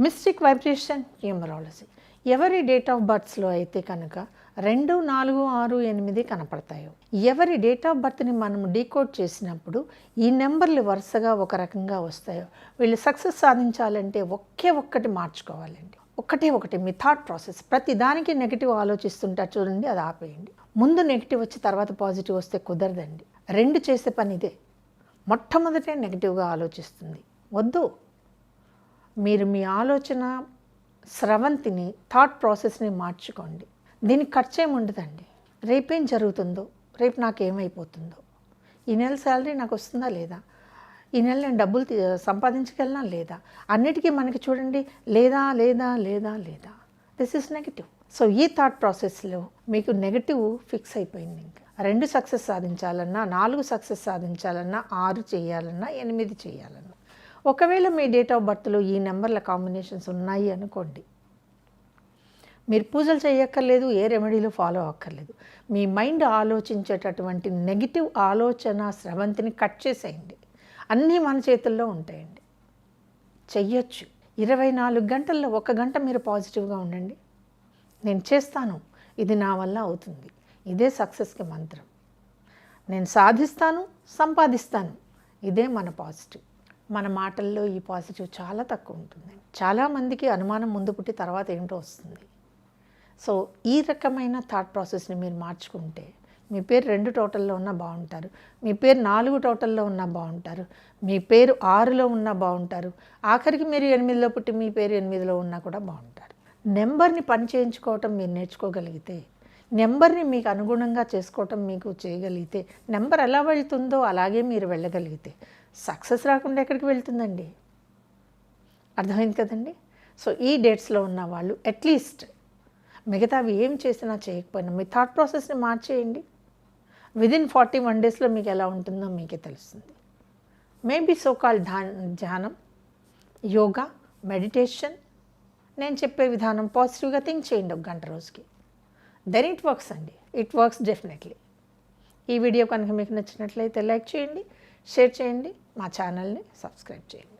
Mystic vibration numerology ఎవరి date of బర్త్స్లో అయితే కనుక రెండు నాలుగు ఆరు ఎనిమిది కనపడతాయో. ఎవరి డేట్ ఆఫ్ బర్త్ని మనం డీకోడ్ చేసినప్పుడు ఈ నెంబర్లు వరుసగా ఒక రకంగా వస్తాయో. వీళ్ళు సక్సెస్ సాధించాలంటే ఒకే ఒక్కటి మార్చుకోవాలండి. ఒకటే ఒకటి మీ థాట్ ప్రాసెస్. ప్రతి దానికి నెగిటివ్ ఆలోచిస్తుంటారు చూడండి అది ఆపేయండి. ముందు నెగిటివ్ వచ్చి తర్వాత పాజిటివ్ వస్తే కుదరదండి. రెండు చేసే పని ఇదే. మొట్టమొదటే నెగిటివ్గా ఆలోచిస్తుంది. వద్దు. మీరు మీ ఆలోచన స్రవంతిని థాట్ ప్రాసెస్ని మార్చుకోండి. దీనికి ఖర్చేం ఉండదండి. రేపేం జరుగుతుందో రేపు నాకు ఏమైపోతుందో. ఈ నెల శాలరీ నాకు వస్తుందా లేదా? ఈ నెల నేను డబ్బులు తీ- సంపాదించగలనా లేదా? అన్నిటికీ మనకి చూడండి లేదా లేదా లేదా లేదా. దిస్ ఇస్ నెగిటివ్ సో ఈ థాట్ ప్రాసెస్లో మీకు నెగిటివ్ ఫిక్స్ అయిపోయింది ఇంకా. రెండు సక్సెస్ సాధించాలన్నా నాలుగు సక్సెస్ సాధించాలన్నా ఆరు చేయాలన్నా ఎనిమిది చేయాలన్నా. ఒకవేళ మీ డేట్ ఆఫ్ బర్త్లో ఈ నెంబర్ల కాంబినేషన్స్ ఉన్నాయి అనుకోండి. మీరు పూజలు చేయక్కర్లేదు ఏ రెమెడీలు ఫాలో అక్కర్లేదు మీ మైండ్ ఆలోచించేటటువంటి నెగిటివ్ ఆలోచన స్రవంతిని కట్ చేసేయండి. అన్నీ మన చేతుల్లో ఉంటాయండి. చెయ్యొచ్చు. ఇరవై నాలుగు గంటల్లో ఒక గంట మీరు పాజిటివ్గా ఉండండి. నేను చేస్తాను. ఇది నా వల్ల అవుతుంది. ఇదే సక్సెస్కి మంత్రం. నేను సాధిస్తాను సంపాదిస్తాను. ఇదే మన పాజిటివ్. మన మాటల్లో ఈ పాజిటివ్ చాలా తక్కువ ఉంటుంది. చాలామందికి అనుమానం ముందు పుట్టి తర్వాత ఏంటో వస్తుంది. సో ఈ రకమైన థాట్ ప్రాసెస్ని మీరు మార్చుకుంటే మీ పేరు రెండు టోటల్లో ఉన్నా బాగుంటారు. మీ పేరు నాలుగు టోటల్లో ఉన్నా బాగుంటారు. మీ పేరు ఆరులో ఉన్నా బాగుంటారు. ఆఖరికి మీరు ఎనిమిదిలో పుట్టి మీ పేరు ఎనిమిదిలో ఉన్నా కూడా బాగుంటారు. నెంబర్ని పని చేయించుకోవటం మీరు నేర్చుకోగలిగితే నెంబర్ని మీకు అనుగుణంగా చేసుకోవటం మీకు చేయగలిగితే నెంబర్ ఎలా వెళ్తుందో అలాగే మీరు వెళ్ళగలిగితే సక్సెస్ రాకుండా ఎక్కడికి వెళ్తుందండి? అర్థమైంది కదండి? సో ఈ డేట్స్లో ఉన్న వాళ్ళు అట్లీస్ట్ మిగతావి ఏం చేసినా చేయకపోయినా మీ థాట్ ప్రాసెస్ని మార్చేయండి. విదిన్ ఫార్టీ వన్ డేస్లో మీకు ఎలా ఉంటుందో మీకే తెలుస్తుంది. మేబీ సో కాల్ ధ్యా ధ్యానం యోగా మెడిటేషన్ నేను చెప్పే విధానం పాజిటివ్గా థింక్ చేయండి ఒక గంట రోజుకి. దెన్ ఇట్ వర్క్స్ అండి. It works definitely. ఈ వీడియో కనుక మీకు నచ్చినట్లయితే లైక్ చేయండి. షేర్ చేయండి మా ఛానల్ని సబ్స్క్రైబ్ చేయండి.